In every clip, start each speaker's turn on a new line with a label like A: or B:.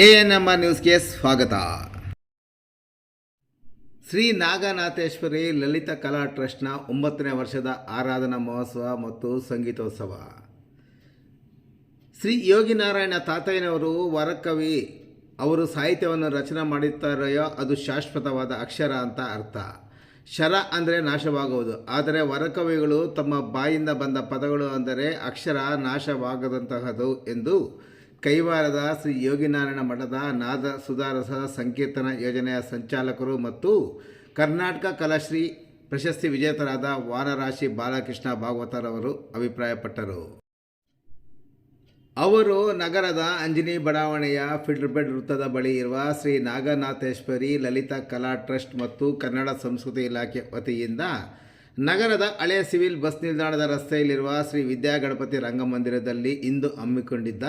A: A N M R ನ್ಯೂಸ್ಗೆ ಸ್ವಾಗತ. ಶ್ರೀ ನಾಗನಾಥೇಶ್ವರಿ ಲಲಿತ ಕಲಾ ಟ್ರಸ್ಟ್ನ ಒಂಬತ್ತನೇ ವರ್ಷದ ಆರಾಧನಾ ಮಹೋತ್ಸವ ಮತ್ತು ಸಂಗೀತೋತ್ಸವ. ಶ್ರೀ ಯೋಗಿನಾರಾಯಣ ತಾತಯ್ಯನವರು ವರಕವಿ, ಅವರು ಸಾಹಿತ್ಯವನ್ನು ರಚನೆ ಮಾಡುತ್ತಾರೆಯೋ ಅದು ಶಾಶ್ವತವಾದ ಅಕ್ಷರ ಅಂತ ಅರ್ಥ. ಶರ ಅಂದರೆ ನಾಶವಾಗುವುದು, ಆದರೆ ವರಕವಿಗಳು ತಮ್ಮ ಬಾಯಿಂದ ಬಂದ ಪದಗಳು ಅಂದರೆ ಅಕ್ಷರ ನಾಶವಾಗದಂತಹದು ಎಂದು ಕೈವಾರದ ಶ್ರೀ ಯೋಗಿನಾರಾಯಣ ಮಠದ ನಾದ ಸುಧಾರಸ ಸಂಕೀರ್ತನ ಯೋಜನೆಯ ಸಂಚಾಲಕರು ಮತ್ತು ಕರ್ನಾಟಕ ಕಲಾಶ್ರೀ ಪ್ರಶಸ್ತಿ ವಿಜೇತರಾದ ವಾನರಾಶಿ ಬಾಲಕೃಷ್ಣ ಭಾಗವತರವರು ಅಭಿಪ್ರಾಯಪಟ್ಟರು. ಅವರು ನಗರದ ಅಂಜನಿ ಬಡಾವಣೆಯ ಫಿಡ್ರ್ಬೆಡ್ ವೃತ್ತದ ಬಳಿ ಇರುವ ಶ್ರೀ ನಾಗನಾಥೇಶ್ವರಿ ಲಲಿತಾ ಕಲಾ ಟ್ರಸ್ಟ್ ಮತ್ತು ಕನ್ನಡ ಸಂಸ್ಕೃತಿ ಇಲಾಖೆ ವತಿಯಿಂದ ನಗರದ ಹಳೆಯ ಸಿವಿಲ್ ಬಸ್ ನಿಲ್ದಾಣದ ರಸ್ತೆಯಲ್ಲಿರುವ ಶ್ರೀ ವಿದ್ಯಾಗಣಪತಿ ರಂಗಮಂದಿರದಲ್ಲಿ ಇಂದು ಹಮ್ಮಿಕೊಂಡಿದ್ದ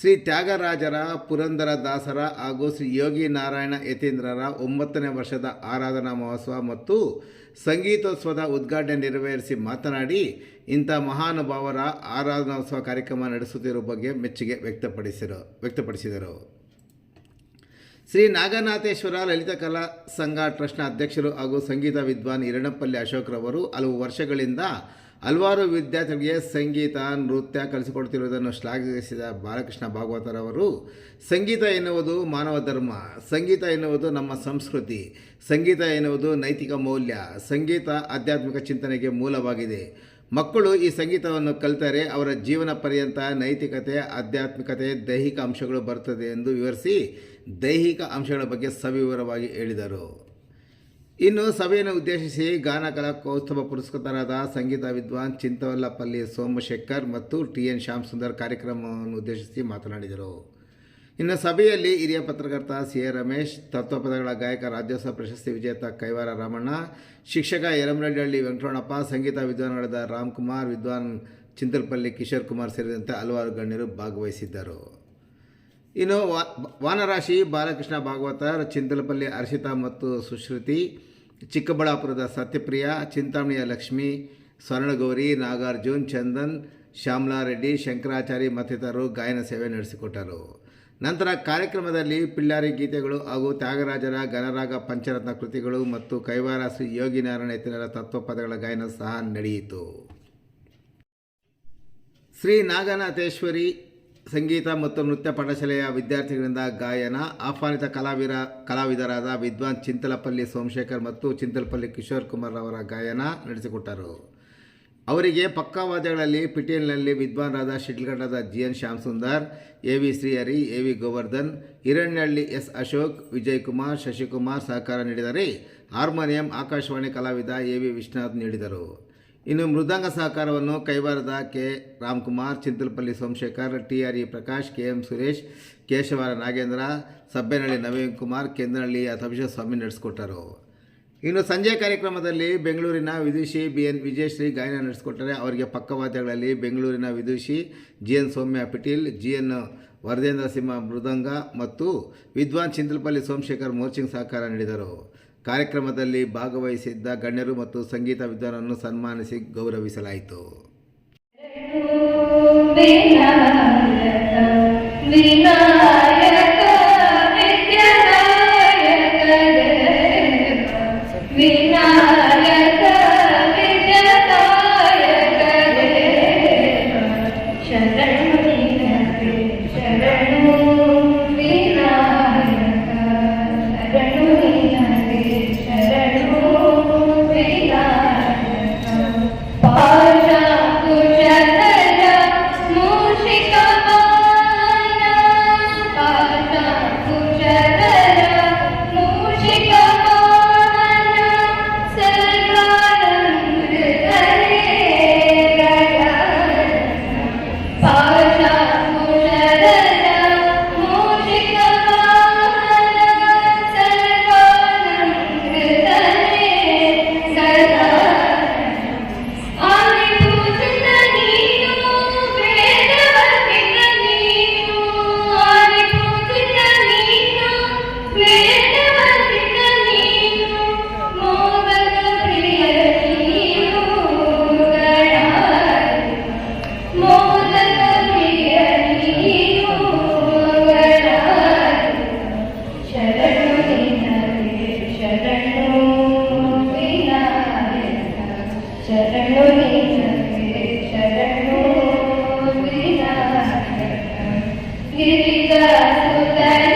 A: ಶ್ರೀ ತ್ಯಾಗರಾಜರ, ಪುರಂದರ ದಾಸರ ಹಾಗೂ ಶ್ರೀ ಯೋಗಿ ನಾರಾಯಣ ಯತೀಂದ್ರರ ಒಂಬತ್ತನೇ ವರ್ಷದ ಆರಾಧನಾ ಮಹೋತ್ಸವ ಮತ್ತು ಸಂಗೀತೋತ್ಸವದ ಉದ್ಘಾಟನೆ ನೆರವೇರಿಸಿ ಮಾತನಾಡಿ, ಇಂಥ ಮಹಾನುಭಾವರ ಆರಾಧನೋತ್ಸವ ಕಾರ್ಯಕ್ರಮ ನಡೆಸುತ್ತಿರುವ ಬಗ್ಗೆ ಮೆಚ್ಚುಗೆ ವ್ಯಕ್ತಪಡಿಸಿರು ವ್ಯಕ್ತಪಡಿಸಿದರು. ಶ್ರೀ ನಾಗನಾಥೇಶ್ವರ ಲಲಿತ ಕಲಾ ಸಂಘ ಟ್ರಸ್ಟ್ನ ಅಧ್ಯಕ್ಷರು ಹಾಗೂ ಸಂಗೀತ ವಿದ್ವಾನ್ ಹಿರಣಪ್ಪಲ್ಲಿ ಅಶೋಕ್ರವರು ಹಲವು ವರ್ಷಗಳಿಂದ ಹಲವಾರು ವಿದ್ಯಾರ್ಥಿಗಳಿಗೆ ಸಂಗೀತ, ನೃತ್ಯ ಕಲಿಸಿಕೊಡ್ತಿರುವುದನ್ನು ಶ್ಲಾಘಿಸಿದ ಬಾಲಕೃಷ್ಣ ಭಾಗವತರವರು ಸಂಗೀತ ಎನ್ನುವುದು ಮಾನವ ಧರ್ಮ, ಸಂಗೀತ ಎನ್ನುವುದು ನಮ್ಮ ಸಂಸ್ಕೃತಿ, ಸಂಗೀತ ಎನ್ನುವುದು ನೈತಿಕ ಮೌಲ್ಯ, ಸಂಗೀತ ಆಧ್ಯಾತ್ಮಿಕ ಚಿಂತನೆಗೆ ಮೂಲವಾಗಿದೆ. ಮಕ್ಕಳು ಈ ಸಂಗೀತವನ್ನು ಕಲಿತರೆ ಅವರ ಜೀವನ ಪರ್ಯಂತ ನೈತಿಕತೆ, ಆಧ್ಯಾತ್ಮಿಕತೆ, ದೈಹಿಕ ಅಂಶಗಳು ಬರ್ತದೆ ಎಂದು ವಿವರಿಸಿ ದೈಹಿಕ ಅಂಶಗಳ ಬಗ್ಗೆ ಸವಿವರವಾಗಿ ಹೇಳಿದರು. ಇನ್ನು ಸಭೆಯನ್ನು ಉದ್ದೇಶಿಸಿ ಗಾನ ಕಲಾ ಕೌಸ್ತುಭ ಪುರಸ್ಕೃತರಾದ ಸಂಗೀತ ವಿದ್ವಾನ್ ಚಿಂತವಲ್ಲಪಲ್ಲಿ ಸೋಮಶೇಖರ್ ಮತ್ತು ಟಿ ಎನ್ ಶ್ಯಾಮ್ ಸುಂದರ್ ಕಾರ್ಯಕ್ರಮವನ್ನು ಉದ್ದೇಶಿಸಿ ಮಾತನಾಡಿದರು. ಇನ್ನು ಸಭೆಯಲ್ಲಿ ಹಿರಿಯ ಪತ್ರಕರ್ತ ಸಿ. ಎ. ರಮೇಶ್ ತತ್ವಪದಗಳ ಗಾಯಕ, ರಾಜ್ಯೋತ್ಸವ ಪ್ರಶಸ್ತಿ ವಿಜೇತ ಕೈವಾರ ರಾಮಣ್ಣ, ಶಿಕ್ಷಕ ಎರಮರಳ್ಳಿ ವೆಂಕಟರಮಣಪ್ಪ, ಸಂಗೀತ ವಿದ್ವಾನ್ಗಳಾದ ರಾಮ್ಕುಮಾರ್, ವಿದ್ವಾನ್ ಚಿಂತಲ್ಪಲ್ಲಿ ಕಿಶೋರ್ ಕುಮಾರ್ ಸೇರಿದಂತೆ ಹಲವಾರು ಗಣ್ಯರು ಭಾಗವಹಿಸಿದ್ದರು. ಇನ್ನು ವಾ, ವಾನರಾಶಿ ಬಾಲಕೃಷ್ಣ ಭಾಗವತರ್, ಚಿಂತಲಪಲ್ಲಿ ಹರ್ಷಿತಾ ಮತ್ತು ಸುಶ್ರುತಿ, ಚಿಕ್ಕಬಳ್ಳಾಪುರದ ಸತ್ಯಪ್ರಿಯ, ಚಿಂತಾಮಣಿಯ ಲಕ್ಷ್ಮಿ, ಸ್ವರ್ಣಗೌರಿ, ನಾಗಾರ್ಜುನ್, ಚಂದನ್, ಶ್ಯಾಮಲಾರೆಡ್ಡಿ, ಶಂಕರಾಚಾರಿ ಮತ್ತಿತರರು ಗಾಯನ ಸೇವೆ ನಡೆಸಿಕೊಟ್ಟರು. ನಂತರ ಕಾರ್ಯಕ್ರಮದಲ್ಲಿ ಪಿಳ್ಳಾರಿ ಗೀತೆಗಳು ಹಾಗೂ ತ್ಯಾಗರಾಜರ ಗಣರಾಗ ಪಂಚರತ್ನ ಕೃತಿಗಳು ಮತ್ತು ಕೈವಾರ ಶ್ರೀ ಯೋಗಿನಾರಾಯಣ ಇತರರ ತತ್ವಪದಗಳ ಗಾಯನ ಸಹ ನಡೆಯಿತು. ಶ್ರೀ ನಾಗನಾಥೇಶ್ವರಿ ಸಂಗೀತ ಮತ್ತು ನೃತ್ಯ ಪಾಠಶಾಲೆಯ ವಿದ್ಯಾರ್ಥಿಗಳಿಂದ ಗಾಯನ. ಆಹ್ವಾನಿತ ಕಲಾವಿರ, ಕಲಾವಿದರಾದ ವಿದ್ವಾನ್ ಚಿಂತಲಪಲ್ಲಿ ಸೋಮಶೇಖರ್ ಮತ್ತು ಚಿಂತಲಪಲ್ಲಿ ಕಿಶೋರ್ ಕುಮಾರ್ ಅವರ ಗಾಯನ ನಡೆಸಿಕೊಟ್ಟರು. ಅವರಿಗೆ ಪಕ್ಕವಾದ್ಯಗಳಲ್ಲಿ ಪಿಟೀಲ್ನಲ್ಲಿ ವಿದ್ವಾನ್ರಾದ ಶಿಡ್ಲಘಟ್ಟದ G N Shyam Sundar A V Srihari, A V Govardhan Hiranyahalli S Ashok, Vijay Kumar, Shashikumar ಸಹಕಾರ ನೀಡಿದರೆ ಹಾರ್ಮೋನಿಯಂ ಆಕಾಶವಾಣಿ ಕಲಾವಿದ ಎ ವಿ ವಿಶ್ವನಾಥ್ ನೀಡಿದರು. ಇನ್ನು ಮೃದಂಗ ಸಹಕಾರವನ್ನು ಕೈವಾರದ K. Ramkumar, Chintalapalli Somashekar T R E Prakash K M Suresh, ಕೇಶವರ Nagendra, Sabbenahalli Naveen Kumar ಕೇಂದ್ರಹಳ್ಳಿಯ ತಭಿಷ ಸ್ವಾಮಿ ನಡೆಸಿಕೊಟ್ಟರು. ಇನ್ನು ಸಂಜೆ ಕಾರ್ಯಕ್ರಮದಲ್ಲಿ ಬೆಂಗಳೂರಿನ ವಿದುಷಿ ಬಿ ಎನ್ ವಿಜಯಶ್ರೀ ಗಾಯನ ನಡೆಸಿಕೊಟ್ಟರೆ ಅವರಿಗೆ ಪಕ್ಕವಾದ್ಯಗಳಲ್ಲಿ ಬೆಂಗಳೂರಿನ ವಿದುಷಿ ಜಿ ಎನ್ ಸೌಮ್ಯ ಪಿಟೀಲ್ ಜಿ ಎನ್ ವರದೇಂದ್ರ ಸಿಂಹ ಮೃದಂಗ ಮತ್ತು ವಿದ್ವಾನ್ ಚಿಂತಲಪಲ್ಲಿ ಸೋಮಶೇಖರ್ ಮೋರ್ಚಿಂಗ್ ಸಹಕಾರ ನೀಡಿದರು. ಕಾರ್ಯಕ್ರಮದಲ್ಲಿ ಭಾಗವಹಿಸಿದ್ದ ಗಣ್ಯರು ಮತ್ತು ಸಂಗೀತ ವಿದ್ವಾನನ್ನು ಸನ್ಮಾನಿಸಿ ಗೌರವಿಸಲಾಯಿತು.
B: ವಿನಾಯಕ
C: ಗಿರಿಗಿದ್ದರ ಸುತ್ತರೆ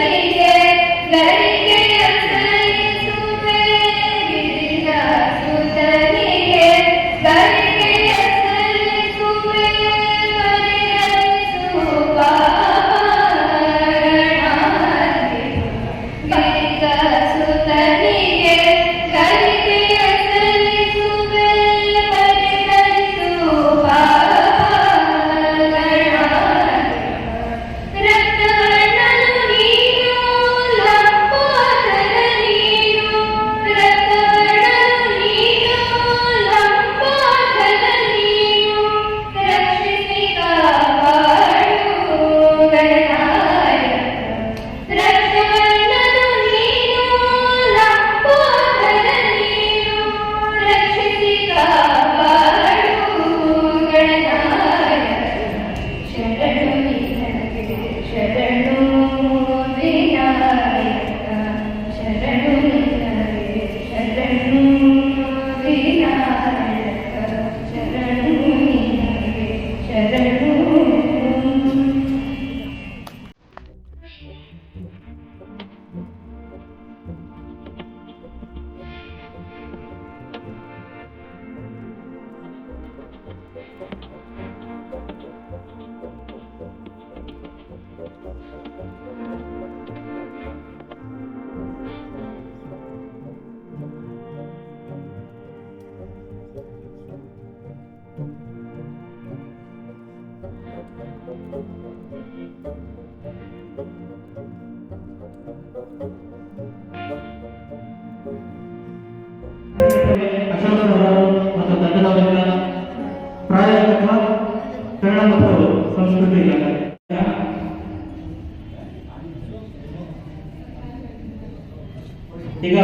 C: ಈಗ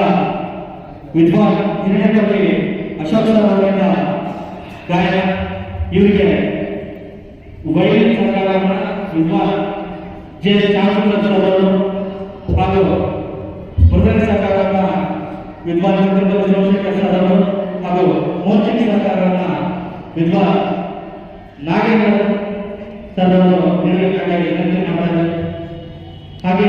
C: ವಿದ್ವಾನ್ ಹಿರಣ್ಯಕವಿ ಅಶೋಕ್ ಸರ್ ಅವರಿಂದ ಗಾಯನ ಇವರಿಗೆ ವೈಲಿನ್ ಸಹಕಾರವನ್ನ ವಿದ್ವಾನ್ ಜೆ ಚಾಮಸುಂದರ್ ಸರ್ ಅವರು ಹಾಗೂ ಮೃದಂಗ ಸಹಕಾರವನ್ನ ವಿದ್ವಾನ್ ಚಂದ್ರಪ್ಪ ಜೋಶೇಖರ್ ಸರ್ ಅವರು ಹಾಗೂ ಮೋಚಿಂಗ್ ಸಹಕಾರವನ್ನ ವಿದ್ವಾನ್ ನಾಗೇಂದ್ರ ಸರ್ ಅವರು ನೀಡಬೇಕಾಗಿ ವಿನಂತಿ ಮಾಡ್ತಾರೆ ಹಾಗೆ